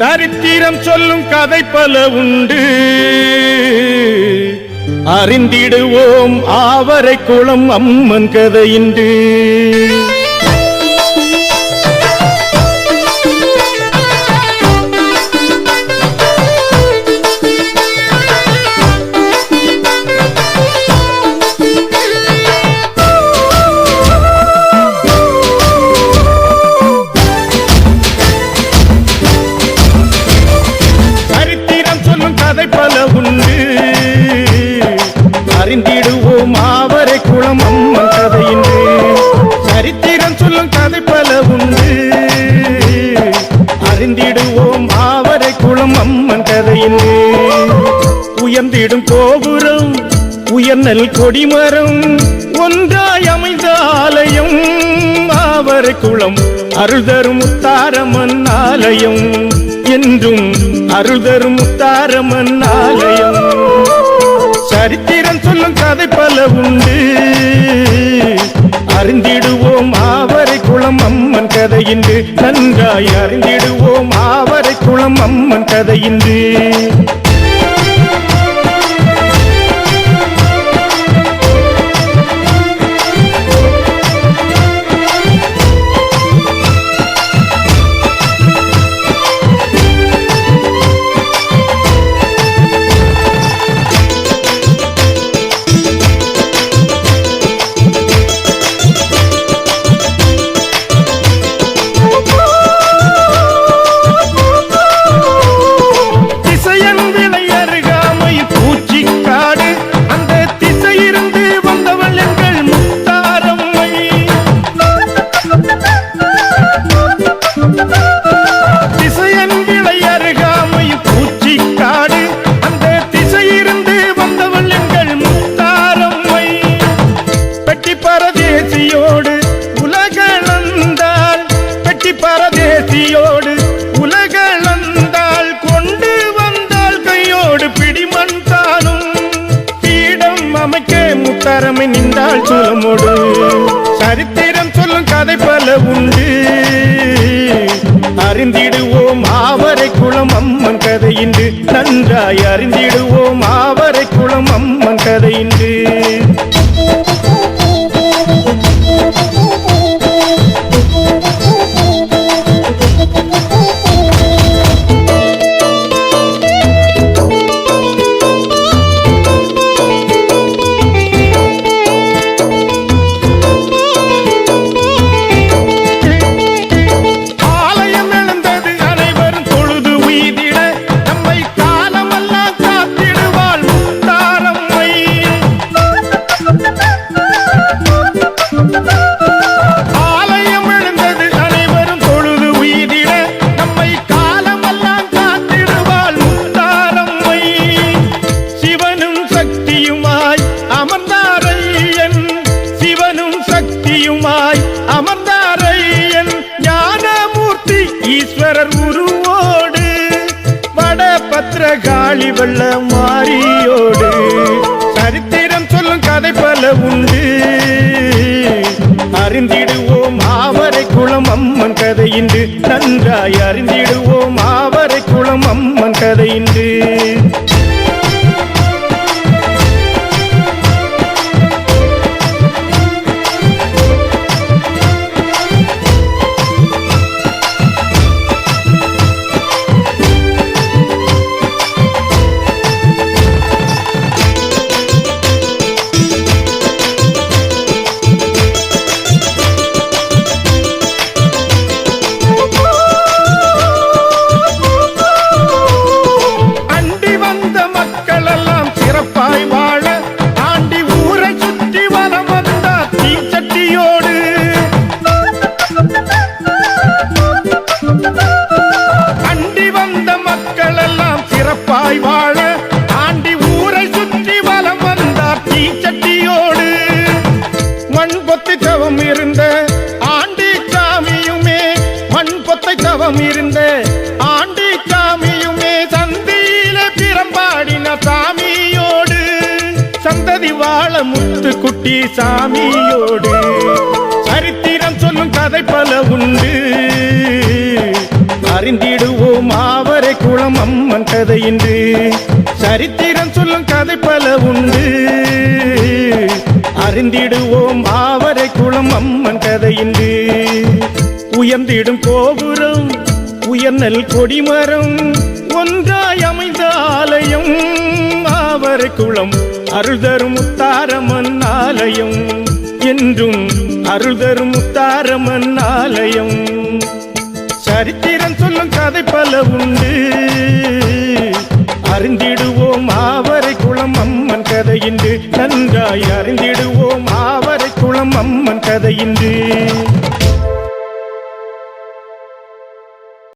சரித்திரம் சொல்லும் கதை பல உண்டு. அறிந்திடுவோம் ஆவரை குளம் அம்மன் கதையின்று. உயர்ந்திடும் கோபுரம் உயர்நல் கொடிமரம் ஒன்றாய் அமைந்த ஆலயம் ஆவரை குளம் அருள் தரும் முத்தாரம்மன் ஆலயம் என்றும் அருள் தரும் முத்தாரம்மன் ஆலயம். சரித்திரம் சொல்லும் கதை பல உண்டு. அறிந்திடுவோம் ஆவரை குளம் அம்மன் கதையின்று நன்றாய் அறிந்திடுவோம் ஆவரை குளம் அம்மன் கதையின்று முத்தரமை நின்றால் சுலமோடு. சரித்திரம் சொல்லும் கதை பல உண்டு. அறிந்திடுவோம் ஆவரை குளம் அம்மன் கதையின்று. நன்றாய் அறிந்திடுவோம் ஆவரை குளம் அம்மன் கதையின்று. பத்திரகாளி வெள்ள மாரியோடு சரித்திரம் சொல்லும் கதை பல உண்டு. அறிந்திடுவோம் ஆவரை குளம் அம்மன் கதையின்று. நன்றாய் அறிந்திடுவோம் ஆவரை குளம் அம்மன் கதையின்று. அண்டி பொத்தை தவம் இருந்த ஆண்டி சாமியுமே மண் பொத்தை தவம் இருந்த ஆண்டி சாமியுமே சந்தியில பிறம்பாடின சாமியோடு சந்ததி வாழ முத்து குட்டி சாமியோடு. சரித்திரம் சொல்லும் கதை பல உண்டு. அறிந்திடுவோம் ஆவரை என்று சரித்திரம் சொல்லும் கதை பல உண்டு. அறிந்திடுவோம் ஆவரை குளம் அம்மன் கதையின்றி உயர்ந்திடும் கோபுரம் உயர்நெல் கொடிமரம் ஒன்றாய் அமைந்த ஆலயம் ஆவரை குளம் அருள் தரும் முத்தாரமன் ஆலயம் என்றும் அருள் தரும் முத்தாரமன் ஆலயம். சரித்திரம் சொல்லும் கதை பல உண்டு. அறிந்திடுவோம் ஆவரை குளம் அம்மன் கதையின்று நன்றாய் அறிந்திடுவோம் அம்மன் கதை இன்று